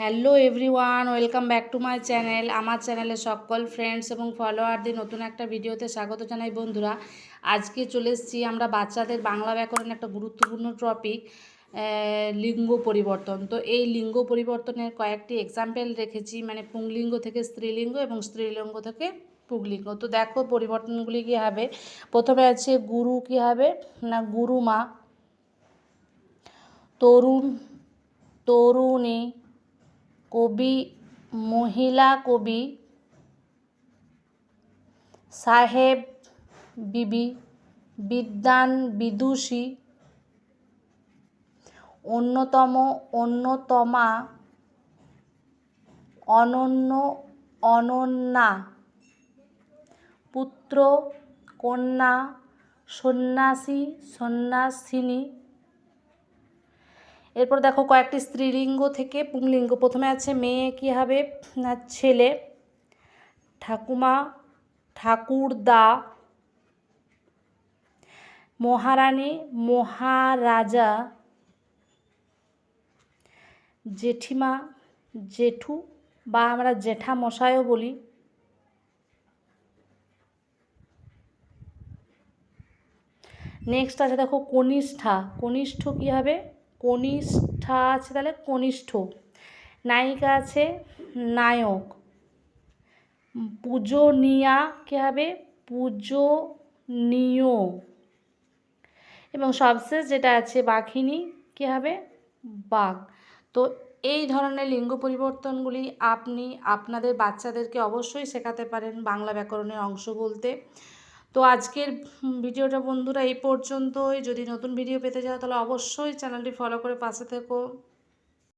Hello everyone, welcome back to my channel. আমার চ্যানেলে সকল ফ্রেন্ডস এবং ফলোয়ারদের নতুন একটা ভিডিওতে স্বাগত জানাই বন্ধুরা। আজকে চলে এসেছি আমরা বাচ্চাদের বাংলা ব্যাকরণের একটা গুরুত্বপূর্ণ টপিক লিঙ্গ পরিবর্তন। তো এই লিঙ্গ পরিবর্তনের কয়েকটি এক্সাম্পল রেখেছি মানে পুংলিঙ্গ থেকে স্ত্রীলিঙ্গ এবং স্ত্রীলিঙ্গ থেকে পুংলিঙ্গ। তো দেখো পরিবর্তনগুলি কী হবে? প্রথমে আছে গুরু কী হবে? না গুরুমা, তরুণ, তরুণী কবি, মহিলা কবি, সাহেব বিবি বিদ্যান বিদুষী, অন্যতম, অন্যতমা, অনন্য, অনন্যা, পুত্র, কন্যা, সন্ন্যাসী, সন্ন্যাসিনী এরপর দেখো কয়েকটি স্ত্রীলিঙ্গ থেকে পুংলিঙ্গ। প্রথমে আছে মেয়ে, কী হবে? না, ছেলে। ঠাকুমা, ঠাকুরদা, মহারানী, মহারাজা, জেঠিমা, জেঠু বা আমরা জেঠা মশাইও বলি। নেক্সট আছে দেখো কনিষ্ঠা। কনিষ্ঠ কী হবে? কনিষ্ঠা আছে তাহলে কনিষ্ঠ। নায়িকা আছে নায়ক। পূজনীয়া কী হবে? পূজনীয়। এবং সবশেষ যেটা আছে বাঘিনী কী হবে? বাঘ। তো এই ধরনের লিঙ্গ পরিবর্তনগুলি আপনি আপনাদের বাচ্চাদেরকে অবশ্যই শেখাতে পারেন বাংলা ব্যাকরণের অংশ বলতে। তো আজকের ভিডিওটা বন্ধুরা এই পর্যন্তই। যদি নতুন ভিডিও পেতে চাও তাহলে অবশ্যই চ্যানেলটি ফলো করে পাশে থেকো।